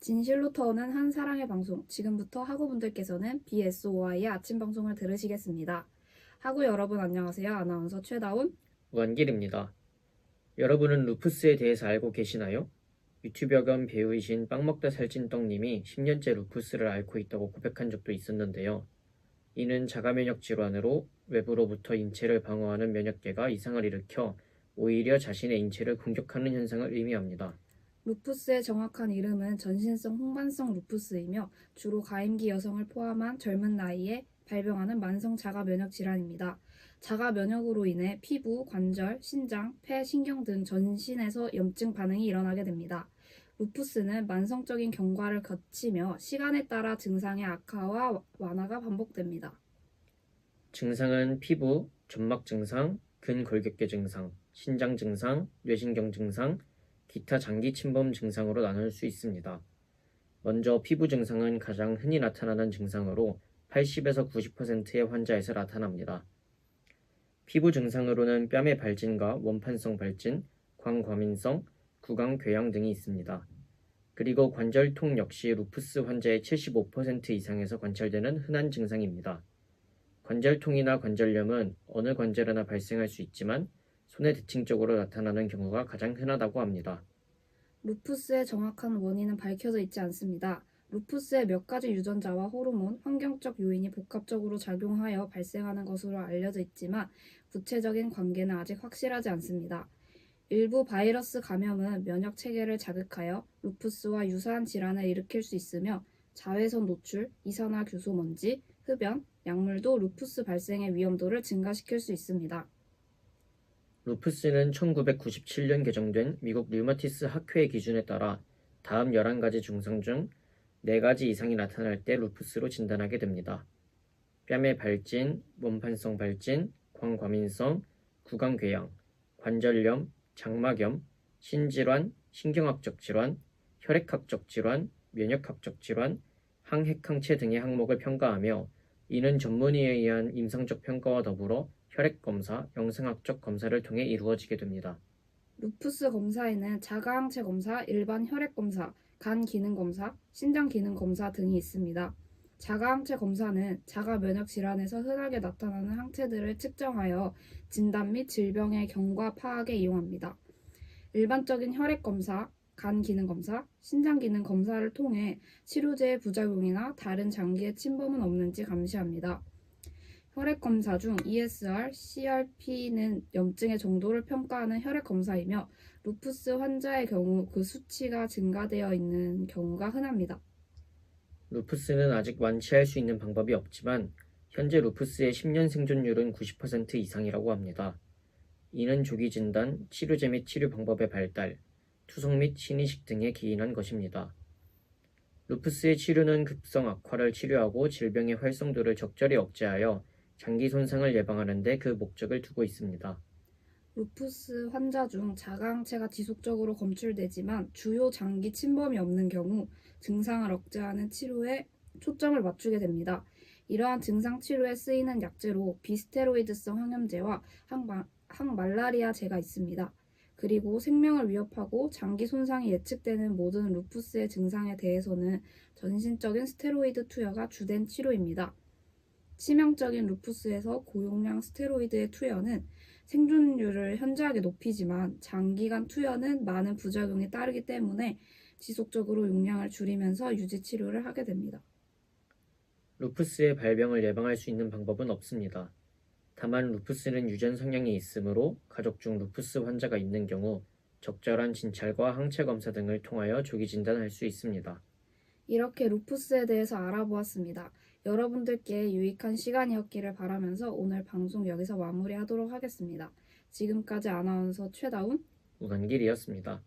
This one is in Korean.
진실로 터오는 한 사랑의 방송. 지금부터 학우분들께서는 BSOI의 아침 방송을 들으시겠습니다. 학우 여러분 안녕하세요. 아나운서 최다운. 원길입니다. 여러분은 루푸스에 대해서 알고 계시나요? 유튜버 겸 배우이신 빵먹다 살찐 떡님이 10년째 루푸스를 앓고 있다고 고백한 적도 있었는데요. 이는 자가면역 질환으로 외부로부터 인체를 방어하는 면역계가 이상을 일으켜 오히려 자신의 인체를 공격하는 현상을 의미합니다. 루푸스의 정확한 이름은 전신성 홍반성 루푸스이며 주로 가임기 여성을 포함한 젊은 나이에 발병하는 만성 자가 면역 질환입니다. 자가 면역으로 인해 피부, 관절, 신장, 폐, 신경 등 전신에서 염증 반응이 일어나게 됩니다. 루푸스는 만성적인 경과를 거치며 시간에 따라 증상의 악화와 완화가 반복됩니다. 증상은 피부, 점막 증상, 근골격계 증상, 신장 증상, 뇌신경 증상, 기타 장기 침범 증상으로 나눌 수 있습니다. 먼저 피부 증상은 가장 흔히 나타나는 증상으로 80에서 90%의 환자에서 나타납니다. 피부 증상으로는 뺨의 발진과 원판성 발진, 광과민성, 구강 궤양 등이 있습니다. 그리고 관절통 역시 루푸스 환자의 75% 이상에서 관찰되는 흔한 증상입니다. 관절통이나 관절염은 어느 관절에나 발생할 수 있지만 손의 대칭적으로 나타나는 경우가 가장 흔하다고 합니다. 루푸스의 정확한 원인은 밝혀져 있지 않습니다. 루푸스의 몇 가지 유전자와 호르몬, 환경적 요인이 복합적으로 작용하여 발생하는 것으로 알려져 있지만 구체적인 관계는 아직 확실하지 않습니다. 일부 바이러스 감염은 면역 체계를 자극하여 루푸스와 유사한 질환을 일으킬 수 있으며 자외선 노출, 이산화규소 먼지, 흡연, 약물도 루푸스 발생의 위험도를 증가시킬 수 있습니다. 루푸스는 1997년 개정된 미국 류마티스 학회 기준에 따라 다음 11가지 증상 중 4가지 이상이 나타날 때 루푸스로 진단하게 됩니다. 뺨의 발진, 원판성 발진, 광과민성, 구강궤양, 관절염, 장막염, 신질환, 신경학적 질환, 혈액학적 질환, 면역학적 질환, 항핵항체 등의 항목을 평가하며 이는 전문의에 의한 임상적 평가와 더불어 혈액 검사, 영상학적 검사를 통해 이루어지게 됩니다. 루푸스 검사에는 자가항체 검사, 일반 혈액 검사, 간 기능 검사, 신장 기능 검사 등이 있습니다. 자가항체 검사는 자가 면역 질환에서 흔하게 나타나는 항체들을 측정하여 진단 및 질병의 경과 파악에 이용합니다. 일반적인 혈액 검사, 간 기능 검사, 신장 기능 검사를 통해 치료제의 부작용이나 다른 장기의 침범은 없는지 감시합니다. 혈액 검사 중 ESR, CRP는 염증의 정도를 평가하는 혈액 검사이며 루푸스 환자의 경우 그 수치가 증가되어 있는 경우가 흔합니다. 루푸스는 아직 완치할 수 있는 방법이 없지만 현재 루푸스의 10년 생존율은 90% 이상이라고 합니다. 이는 조기 진단, 치료제 및 치료 방법의 발달, 투석 및 신의식 등에 기인한 것입니다. 루푸스의 치료는 급성 악화를 치료하고 질병의 활성도를 적절히 억제하여 장기 손상을 예방하는 데 그 목적을 두고 있습니다. 루푸스 환자 중 자가항체가 지속적으로 검출되지만 주요 장기 침범이 없는 경우 증상을 억제하는 치료에 초점을 맞추게 됩니다. 이러한 증상 치료에 쓰이는 약제로 비스테로이드성 항염제와 항말라리아제가 있습니다. 그리고 생명을 위협하고 장기 손상이 예측되는 모든 루푸스의 증상에 대해서는 전신적인 스테로이드 투여가 주된 치료입니다. 치명적인 루푸스에서 고용량 스테로이드의 투여는 생존율을 현저하게 높이지만 장기간 투여는 많은 부작용이 따르기 때문에 지속적으로 용량을 줄이면서 유지 치료를 하게 됩니다. 루푸스의 발병을 예방할 수 있는 방법은 없습니다. 다만 루푸스는 유전 성향이 있으므로 가족 중 루푸스 환자가 있는 경우 적절한 진찰과 항체 검사 등을 통하여 조기 진단할 수 있습니다. 이렇게 루푸스에 대해서 알아보았습니다. 여러분들께 유익한 시간이었기를 바라면서 오늘 방송 여기서 마무리하도록 하겠습니다. 지금까지 아나운서 최다운 우간길이었습니다.